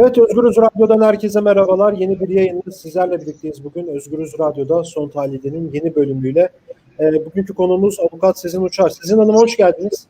Evet Özgürüz Radyo'dan herkese merhabalar. Yeni bir yayında sizlerle birlikteyiz bugün. Özgürüz Radyo'da Son Tahlil'in yeni bölümüyle. E, bugünkü konumuz avukat Sezin Uçar. Sezin Hanım hoş geldiniz.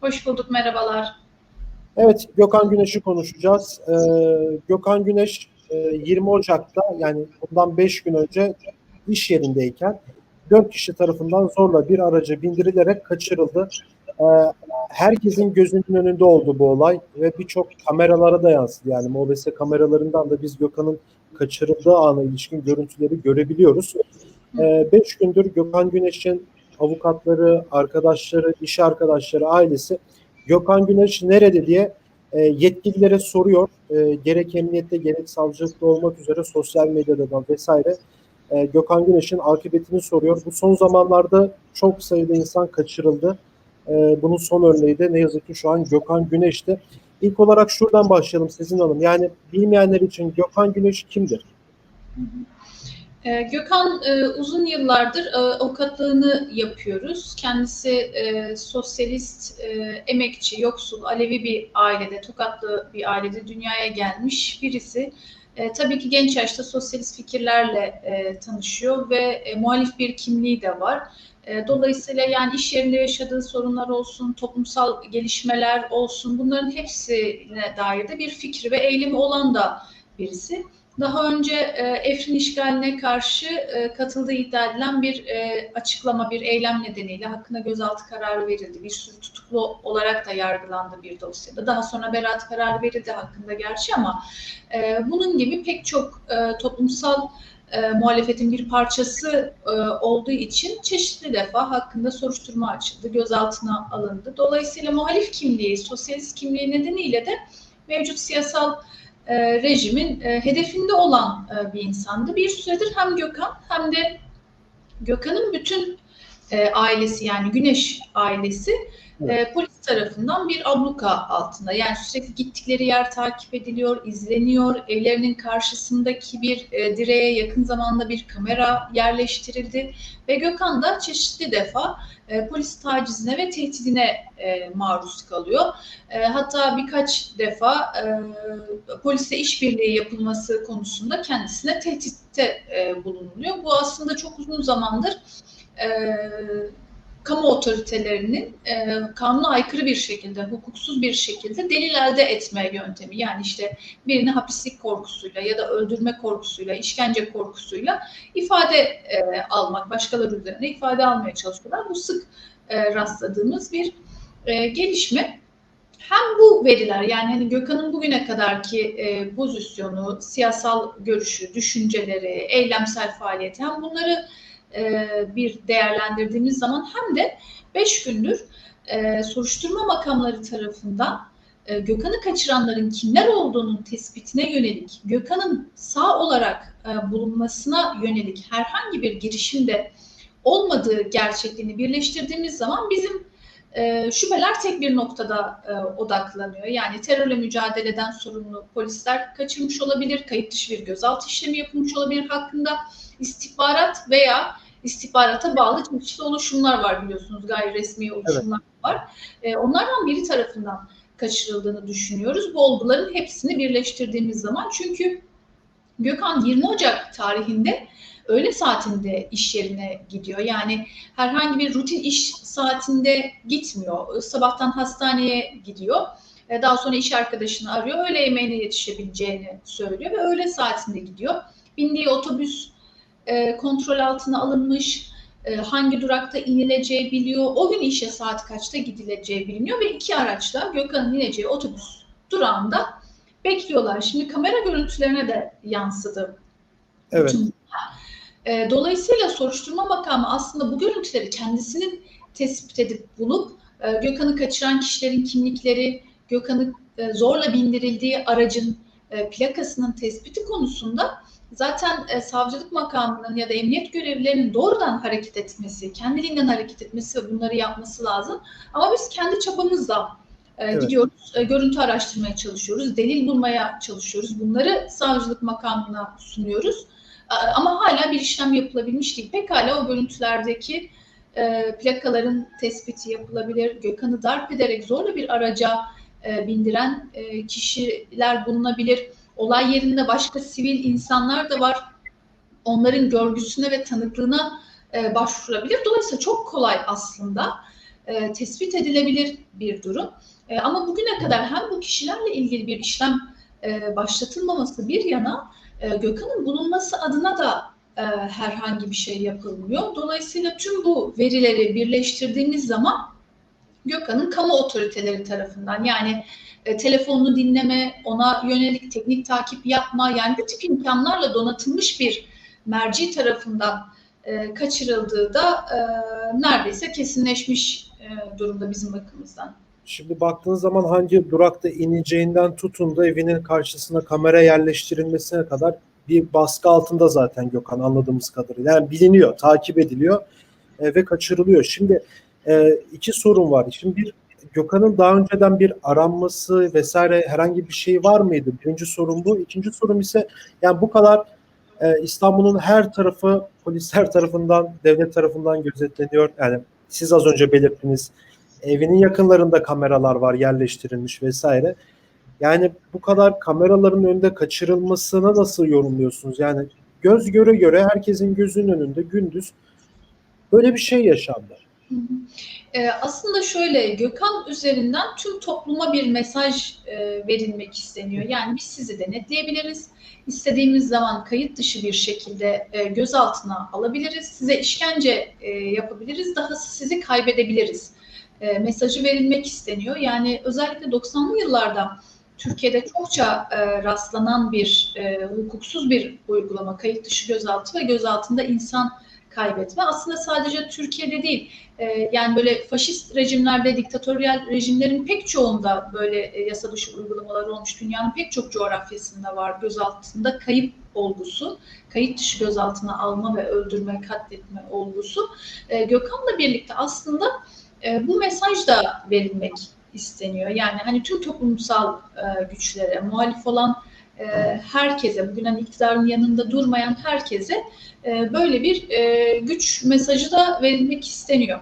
Hoş bulduk, merhabalar. Evet Gökhan Güneş'i konuşacağız. E, Gökhan Güneş e, 20 Ocak'ta yani bundan 5 gün önce iş yerindeyken 4 kişi tarafından zorla bir araca bindirilerek kaçırıldı. E, herkesin gözünün önünde oldu bu olay ve birçok kameralara da yansıdı. Yani MOBESE kameralarından da biz Gökhan'ın kaçırıldığı ana ilişkin görüntüleri görebiliyoruz. 5 gündür Gökhan Güneş'in avukatları, arkadaşları, iş arkadaşları, ailesi Gökhan Güneş nerede diye e, yetkililere soruyor. E, gerek emniyette gerek savcılıkta olmak üzere sosyal medyadan vesaire e, Gökhan Güneş'in akıbetini soruyor. Bu son zamanlarda çok sayıda insan kaçırıldı. E, bunun son örneği de ne yazık ki şu an Gökhan Güneş'ti. İlk olarak şuradan başlayalım Sezin Hanım. Yani bilmeyenler için Gökhan Güneş kimdir? Ee, Gökhan e, uzun yıllardır e, avukatlığını yapıyoruz. Kendisi e, sosyalist, e, emekçi, yoksul, Alevi bir ailede, Tokatlı bir ailede dünyaya gelmiş birisi. E, tabii ki genç yaşta sosyalist fikirlerle e, tanışıyor ve e, muhalif bir kimliği de var. E, dolayısıyla yani iş yerinde yaşadığı sorunlar olsun, toplumsal gelişmeler olsun bunların hepsine dair de bir fikri ve eylemi olan da birisi. Daha önce e, Efrin işgaline karşı e, katıldığı iddia edilen bir açıklama, bir eylem nedeniyle hakkında gözaltı kararı verildi. Bir sürü tutuklu olarak da yargılandı bir dosyada. Daha sonra beraat kararı verildi hakkında gerçi ama bunun gibi pek çok e, toplumsal e, muhalefetin bir parçası e, olduğu için çeşitli defa hakkında soruşturma açıldı, gözaltına alındı. Dolayısıyla muhalif kimliği, sosyalist kimliği nedeniyle de mevcut siyasal e, rejimin e, hedefinde olan e, bir insandı. Bir süredir hem Gökhan hem de Gökhan'ın bütün e, ailesi yani Güneş ailesi e, polis tarafından bir abluka altında. Yani sürekli gittikleri yer takip ediliyor, izleniyor. Evlerinin karşısındaki bir e, direğe yakın zamanda bir kamera yerleştirildi ve Gökhan da çeşitli defa e, polis tacizine ve tehdidine e, maruz kalıyor. E, hatta birkaç defa e, polise işbirliği yapılması konusunda kendisine tehditte e, bulunuluyor. Bu aslında çok uzun zamandır e, kamu otoritelerinin e, kanuna aykırı bir şekilde, hukuksuz bir şekilde delil elde etme yöntemi. Yani işte birini hapislik korkusuyla ya da öldürme korkusuyla, işkence korkusuyla ifade e, almak, başkaları üzerine ifade almaya çalışıyorlar. Bu sık e, rastladığımız bir e, gelişme. Hem bu veriler yani hani Gökhan'ın bugüne kadarki e, pozisyonu, siyasal görüşü, düşünceleri, eylemsel faaliyeti hem bunları e, bir değerlendirdiğimiz zaman hem de 5 gündür e, soruşturma makamları tarafından e, Gökhan'ı kaçıranların kimler olduğunun tespitine yönelik, Gökhan'ın sağ olarak e, bulunmasına yönelik herhangi bir girişimde olmadığı gerçekliğini birleştirdiğimiz zaman bizim e, şüpheler tek bir noktada e, odaklanıyor. Yani terörle mücadeleden sorumlu polisler kaçırmış olabilir, kayıt dışı bir gözaltı işlemi yapılmış olabilir hakkında istihbarat veya istihbarata bağlı çeşitli oluşumlar var biliyorsunuz. Gayri resmi oluşumlar evet. var. E, onlardan biri tarafından kaçırıldığını düşünüyoruz. Bu olguların hepsini birleştirdiğimiz zaman çünkü Gökhan 20 Ocak tarihinde öğle saatinde iş yerine gidiyor. Yani herhangi bir rutin iş saatinde gitmiyor. Sabahtan hastaneye gidiyor. Daha sonra iş arkadaşını arıyor. Öğle yemeğine yetişebileceğini söylüyor ve öğle saatinde gidiyor. Bindiği otobüs e, kontrol altına alınmış, e, hangi durakta inileceği biliyor, o gün işe saat kaçta gidileceği biliniyor ve iki araçla Gökhan'ın ineceği otobüs durağında bekliyorlar. Şimdi kamera görüntülerine de yansıdı. Evet. E, dolayısıyla soruşturma makamı aslında bu görüntüleri kendisinin tespit edip bulup e, Gökhan'ı kaçıran kişilerin kimlikleri, Gökhan'ı e, zorla bindirildiği aracın e, plakasının tespiti konusunda zaten e, savcılık makamının ya da emniyet görevlilerinin doğrudan hareket etmesi, kendiliğinden hareket etmesi ve bunları yapması lazım. Ama biz kendi çabamızla e, evet. gidiyoruz, e, görüntü araştırmaya çalışıyoruz, delil bulmaya çalışıyoruz. Bunları savcılık makamına sunuyoruz. E, ama hala bir işlem yapılabilmiş değil. Pekala o görüntülerdeki e, plakaların tespiti yapılabilir. Gökhan'ı darp ederek zorla bir araca e, bindiren e, kişiler bulunabilir. Olay yerinde başka sivil insanlar da var. Onların görgüsüne ve tanıklığına e, başvurabilir. Dolayısıyla çok kolay aslında e, tespit edilebilir bir durum. E, ama bugüne kadar hem bu kişilerle ilgili bir işlem e, başlatılmaması bir yana e, Gökhan'ın bulunması adına da e, herhangi bir şey yapılmıyor. Dolayısıyla tüm bu verileri birleştirdiğimiz zaman Gökhan'ın kamu otoriteleri tarafından yani e, telefonunu dinleme, ona yönelik teknik takip yapma yani bu tip imkanlarla donatılmış bir merci tarafından e, kaçırıldığı da e, neredeyse kesinleşmiş e, durumda bizim bakımızdan. Şimdi baktığınız zaman hangi durakta ineceğinden tutun da evinin karşısına kamera yerleştirilmesine kadar bir baskı altında zaten Gökhan anladığımız kadarıyla. Yani biliniyor, takip ediliyor e, ve kaçırılıyor. Şimdi e, iki sorun var. Şimdi bir Gökhan'ın daha önceden bir aranması vesaire herhangi bir şey var mıydı? Birinci sorun bu. İkinci sorun ise yani bu kadar e, İstanbul'un her tarafı polisler tarafından, devlet tarafından gözetleniyor. Yani siz az önce belirttiniz evinin yakınlarında kameralar var yerleştirilmiş vesaire. Yani bu kadar kameraların önünde kaçırılmasına nasıl yorumluyorsunuz? Yani göz göre göre herkesin gözünün önünde gündüz böyle bir şey yaşandı. Ee, aslında şöyle Gökhan üzerinden tüm topluma bir mesaj e, verilmek isteniyor. Yani biz sizi denetleyebiliriz. İstediğimiz zaman kayıt dışı bir şekilde e, gözaltına alabiliriz. Size işkence e, yapabiliriz. Dahası sizi kaybedebiliriz. Mesajı verilmek isteniyor. Yani özellikle 90'lı yıllarda Türkiye'de çokça rastlanan bir hukuksuz bir uygulama, kayıt dışı gözaltı ve gözaltında insan kaybetme. Aslında sadece Türkiye'de değil, e, yani böyle faşist rejimlerde, diktatöryel rejimlerin pek çoğunda böyle e, yasa dışı uygulamalar olmuş. Dünyanın pek çok coğrafyasında var gözaltında kayıp olgusu, kayıt dışı gözaltına alma ve öldürme, katletme olgusu. E, Gökhan'la birlikte aslında e, bu mesaj da verilmek isteniyor. Yani hani tüm toplumsal e, güçlere, muhalif olan e, herkese, bugün hani iktidarın yanında durmayan herkese e, böyle bir e, güç mesajı da verilmek isteniyor.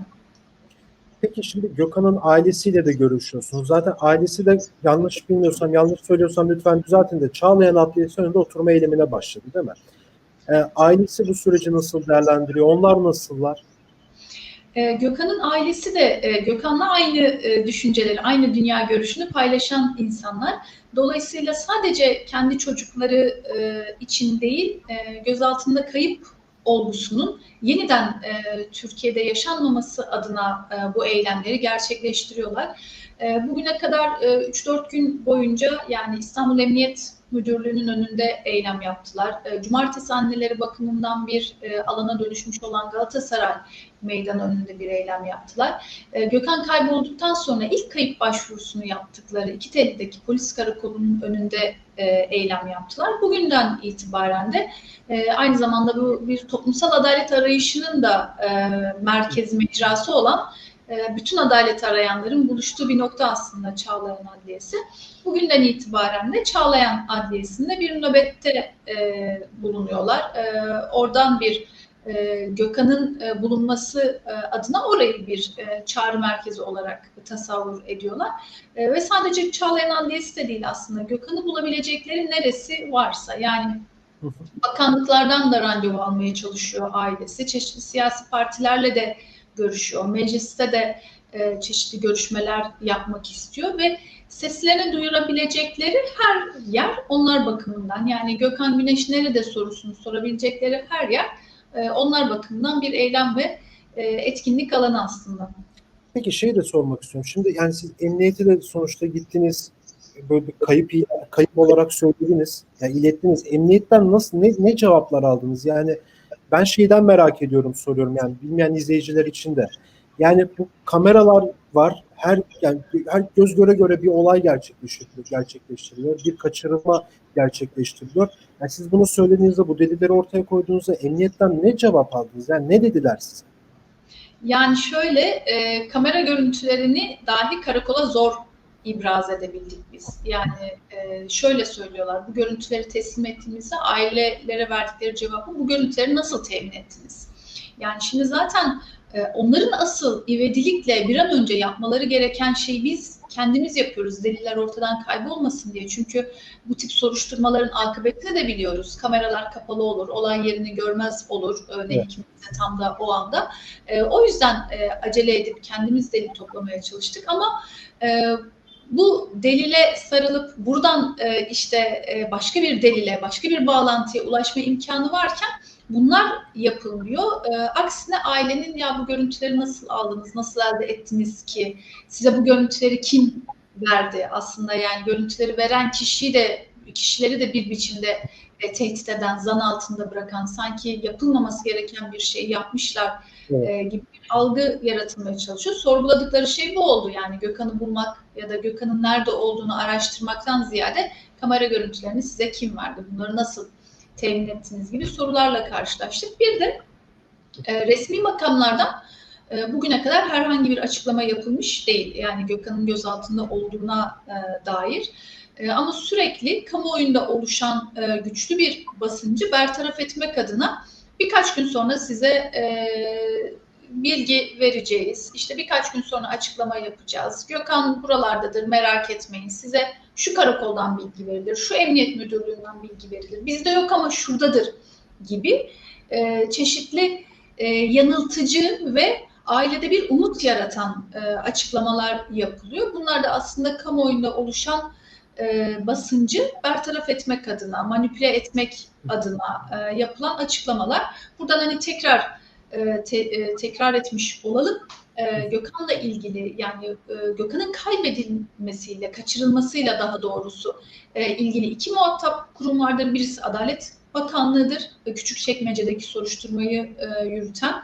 Peki şimdi Gökhan'ın ailesiyle de görüşüyorsunuz. Zaten ailesi de yanlış bilmiyorsam, yanlış söylüyorsam lütfen düzeltin de Çağlayan Adliyesi önünde oturma eylemine başladı değil mi? E, ailesi bu süreci nasıl değerlendiriyor? Onlar nasıllar? E, Gökhan'ın ailesi de e, Gökhan'la aynı e, düşünceleri, aynı dünya görüşünü paylaşan insanlar. Dolayısıyla sadece kendi çocukları e, için değil, e, gözaltında kayıp olgusunun yeniden e, Türkiye'de yaşanmaması adına e, bu eylemleri gerçekleştiriyorlar. E, bugüne kadar e, 3-4 gün boyunca yani İstanbul Emniyet Müdürlüğü'nün önünde eylem yaptılar. E, Cumartesi anneleri bakımından bir e, alana dönüşmüş olan Galatasaray meydan önünde bir eylem yaptılar. E, Gökhan kaybolduktan sonra ilk kayıp başvurusunu yaptıkları iki Telli'deki polis karakolunun önünde e, eylem yaptılar. Bugünden itibaren de e, aynı zamanda bu bir toplumsal adalet arayışının da e, merkez mecrası olan bütün adalet arayanların buluştuğu bir nokta aslında Çağlayan Adliyesi. Bugünden itibaren de Çağlayan Adliyesi'nde bir nöbette e, bulunuyorlar. E, oradan bir e, Gökhan'ın bulunması adına orayı bir çağrı merkezi olarak tasavvur ediyorlar. Ve sadece Çağlayan Adliyesi de değil aslında. Gökhan'ı bulabilecekleri neresi varsa yani bakanlıklardan da randevu almaya çalışıyor ailesi. Çeşitli siyasi partilerle de görüşüyor. Mecliste de e, çeşitli görüşmeler yapmak istiyor ve seslerini duyurabilecekleri her yer onlar bakımından. Yani Gökhan Güneş nerede sorusunu sorabilecekleri her yer e, onlar bakımından bir eylem ve e, etkinlik alanı aslında. Peki şey de sormak istiyorum. Şimdi yani siz emniyete de sonuçta gittiniz böyle bir kayıp kayıp olarak söylediniz. Yani ilettiniz. Emniyetten nasıl ne, ne cevaplar aldınız? Yani ben şeyden merak ediyorum soruyorum yani bilmeyen izleyiciler için de. Yani bu kameralar var. Her yani her göz göre göre bir olay gerçekleştiriliyor, gerçekleştiriliyor. Bir kaçırılma gerçekleştiriliyor. Yani siz bunu söylediğinizde, bu delilleri ortaya koyduğunuzda emniyetten ne cevap aldınız? Yani ne dediler size? Yani şöyle e, kamera görüntülerini dahi karakola zor ibraz edebildik biz. Yani e, şöyle söylüyorlar, bu görüntüleri teslim ettiğimizde ailelere verdikleri cevabı bu görüntüleri nasıl temin ettiniz? Yani şimdi zaten e, onların asıl ivedilikle bir an önce yapmaları gereken şeyi biz kendimiz yapıyoruz. Deliller ortadan kaybolmasın diye. Çünkü bu tip soruşturmaların akıbetini de biliyoruz. Kameralar kapalı olur, olay yerini görmez olur. Örneğin Evet. kimse tam da o anda. E, o yüzden e, acele edip kendimiz delil toplamaya çalıştık ama e, bu delile sarılıp buradan e, işte e, başka bir delile, başka bir bağlantıya ulaşma imkanı varken bunlar yapılmıyor. E, aksine ailenin ya bu görüntüleri nasıl aldınız, nasıl elde ettiniz ki, size bu görüntüleri kim verdi aslında yani görüntüleri veren kişiyi de kişileri de bir biçimde e, tehdit eden, zan altında bırakan, sanki yapılmaması gereken bir şey yapmışlar Evet. e, gibi bir algı yaratılmaya çalışıyor. Sorguladıkları şey bu oldu yani Gökhan'ı bulmak ya da Gökhan'ın nerede olduğunu araştırmaktan ziyade kamera görüntülerini size kim verdi, bunları nasıl temin ettiniz gibi sorularla karşılaştık. Bir de e, resmi makamlardan e, bugüne kadar herhangi bir açıklama yapılmış değil. Yani Gökhan'ın gözaltında olduğuna e, dair. E, ama sürekli kamuoyunda oluşan e, güçlü bir basıncı bertaraf etmek adına birkaç gün sonra size e, bilgi vereceğiz. İşte birkaç gün sonra açıklama yapacağız. Gökhan buralardadır merak etmeyin. Size şu karakoldan bilgi verilir, şu emniyet müdürlüğünden bilgi verilir. Bizde yok ama şuradadır gibi e, çeşitli yanıltıcı ve ailede bir umut yaratan açıklamalar yapılıyor. Bunlar da aslında kamuoyunda oluşan e, basıncı bertaraf etmek adına, manipüle etmek adına e, yapılan açıklamalar. Buradan hani tekrar e, te- e, tekrar etmiş olalım. E, Gökhan'la ilgili yani e, Gökhan'ın kaybedilmesiyle, kaçırılmasıyla daha doğrusu e, ilgili iki muhatap kurum vardır. Birisi Adalet Bakanlığı'dır Küçükçekmece'deki soruşturmayı e, yürüten.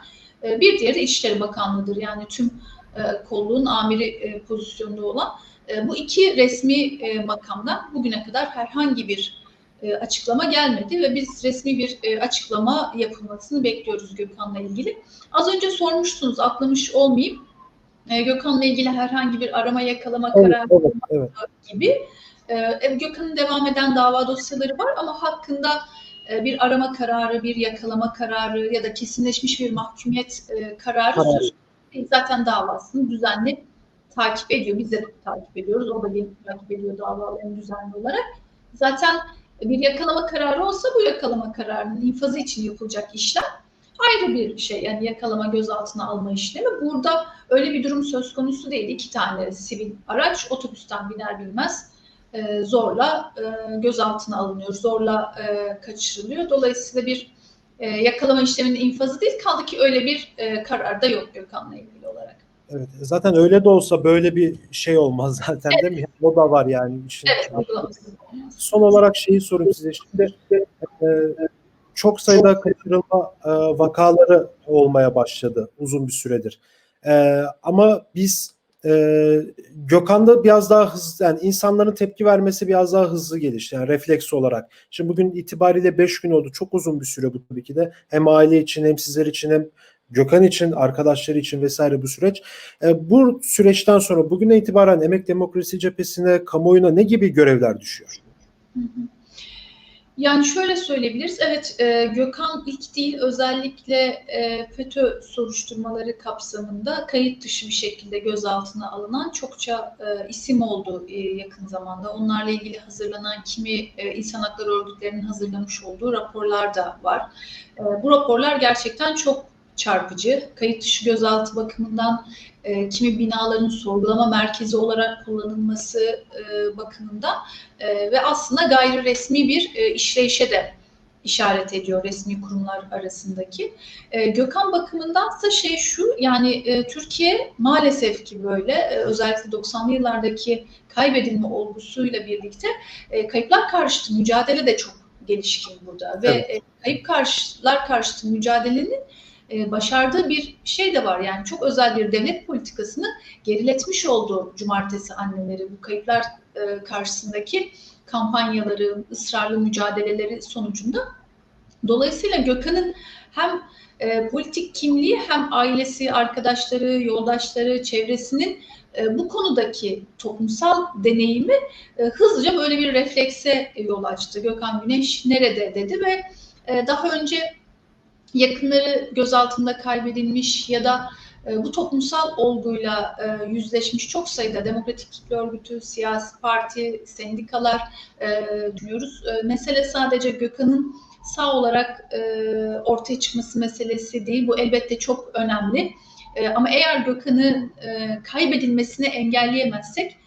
E, bir diğeri de İçişleri Bakanlığı'dır. Yani tüm e, kolluğun amiri e, pozisyonunda olan. E, bu iki resmi e, makamdan bugüne kadar herhangi bir e, açıklama gelmedi ve biz resmi bir açıklama yapılmasını bekliyoruz Gökhan'la ilgili. Az önce sormuştunuz, atlamış olmayayım. Gökhan'la ilgili herhangi bir arama yakalama Evet, kararı evet, evet. gibi. Gökhan'ın devam eden dava dosyaları var ama hakkında bir arama kararı, bir yakalama kararı ya da kesinleşmiş bir mahkumiyet kararı söz konusu. Zaten davasını düzenli takip ediyor. Biz de takip ediyoruz. O da bir takip ediyor davalarını düzenli olarak. Zaten bir yakalama kararı olsa bu yakalama kararının infazı için yapılacak işlem ayrı bir şey. Yani yakalama gözaltına alma işlemi. Burada öyle bir durum söz konusu değil. İki tane sivil araç otobüsten biner binmez e, zorla e, gözaltına alınıyor. Zorla e, kaçırılıyor. Dolayısıyla bir e, yakalama işleminin infazı değil. Kaldı ki öyle bir e, karar da yok Gökhan'la ilgili olarak. Evet. Zaten öyle de olsa böyle bir şey olmaz zaten değil mi? O da var yani. Evet, içinde. uygulaması olmaz. Son olarak şeyi sorayım size. Şimdi e, çok sayıda kaçırılma e, vakaları olmaya başladı uzun bir süredir. E, ama biz e, Gökhan'da biraz daha hızlı yani insanların tepki vermesi biraz daha hızlı gelişti yani refleks olarak. Şimdi bugün itibariyle 5 gün oldu. Çok uzun bir süre bu tabii ki de. Hem aile için hem sizler için hem Gökhan için, arkadaşları için vesaire bu süreç. E, bu süreçten sonra bugüne itibaren Emek Demokrasi Cephesi'ne, kamuoyuna ne gibi görevler düşüyor? Yani şöyle söyleyebiliriz. Evet e, Gökhan ilk değil özellikle e, FETÖ soruşturmaları kapsamında kayıt dışı bir şekilde gözaltına alınan çokça e, isim oldu e, yakın zamanda. Onlarla ilgili hazırlanan kimi e, insan hakları örgütlerinin hazırlamış olduğu raporlar da var. E, bu raporlar gerçekten çok çarpıcı. Kayıt dışı gözaltı bakımından e, kimi binaların sorgulama merkezi olarak kullanılması e, bakımından e, ve aslında gayri resmi bir e, işleyişe de işaret ediyor resmi kurumlar arasındaki. E, Gökhan bakımındansa şey şu yani e, Türkiye maalesef ki böyle e, özellikle 90'lı yıllardaki kaybedilme olgusuyla birlikte e, kayıplar karşıtı mücadele de çok gelişkin burada ve Evet. e, kayıp karşılar karşıtı mücadelenin e, başardığı bir şey de var. Yani çok özel bir devlet politikasını geriletmiş olduğu cumartesi anneleri bu kayıplar e, karşısındaki kampanyaları, ısrarlı mücadeleleri sonucunda. Dolayısıyla Gökhan'ın hem e, politik kimliği hem ailesi, arkadaşları, yoldaşları, çevresinin e, bu konudaki toplumsal deneyimi e, hızlıca böyle bir reflekse yol açtı. Gökhan Güneş nerede dedi ve e, daha önce yakınları gözaltında kaybedilmiş ya da e, bu toplumsal olguyla e, yüzleşmiş çok sayıda demokratik kitle örgütü, siyasi parti, sendikalar e, düşünüyoruz. E, mesele sadece Gökhan'ın sağ olarak ortaya çıkması meselesi değil. Bu elbette çok önemli. Ama eğer Gökhan'ı kaybedilmesini engelleyemezsek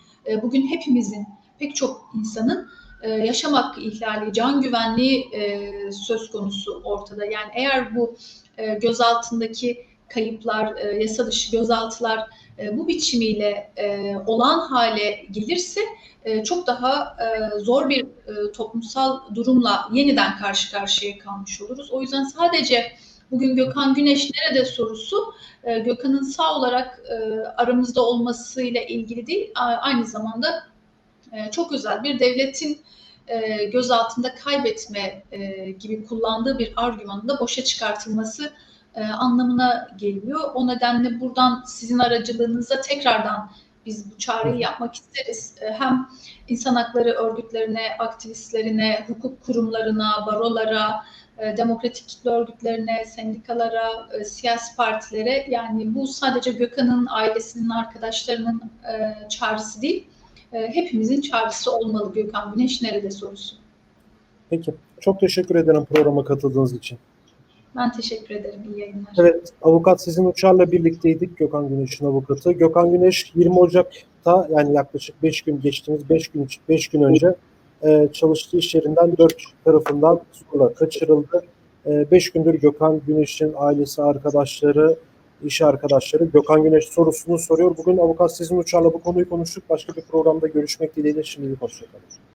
bugün hepimizin, pek çok insanın e, yaşam hakkı ihlali, can güvenliği e, söz konusu ortada. Yani eğer bu e, gözaltındaki kayıplar, e, yasa dışı gözaltılar bu biçimiyle e, olan hale gelirse çok daha zor bir toplumsal durumla yeniden karşı karşıya kalmış oluruz. O yüzden sadece bugün Gökhan Güneş nerede sorusu Gökhan'ın sağ olarak aramızda olmasıyla ilgili değil, aynı zamanda e, çok özel bir devletin e, gözaltında kaybetme e, gibi kullandığı bir argümanın da boşa çıkartılması e, anlamına geliyor. O nedenle buradan sizin aracılığınıza tekrardan biz bu çağrıyı yapmak isteriz. E, hem insan hakları örgütlerine, aktivistlerine, hukuk kurumlarına, barolara, demokratik kitle örgütlerine, sendikalara, siyasi partilere yani bu sadece Gökhan'ın ailesinin, arkadaşlarının çağrısı değil, hepimizin çağrısı olmalı Gökhan Güneş nerede sorusu. Peki. Çok teşekkür ederim programa katıldığınız için. Ben teşekkür ederim. İyi yayınlar. Evet, avukat sizin uçarla birlikteydik Gökhan Güneş'in avukatı. Gökhan Güneş 20 Ocak'ta yani yaklaşık 5 gün geçtiğimiz 5 gün 5 gün önce e, çalıştığı iş yerinden 4 kişi tarafından zorla kaçırıldı. 5 gündür Gökhan Güneş'in ailesi, arkadaşları, iş arkadaşları Gökhan Güneş sorusunu soruyor. Bugün avukat sizin uçarla bu konuyu konuştuk. Başka bir programda görüşmek dileğiyle şimdilik hoşçakalın.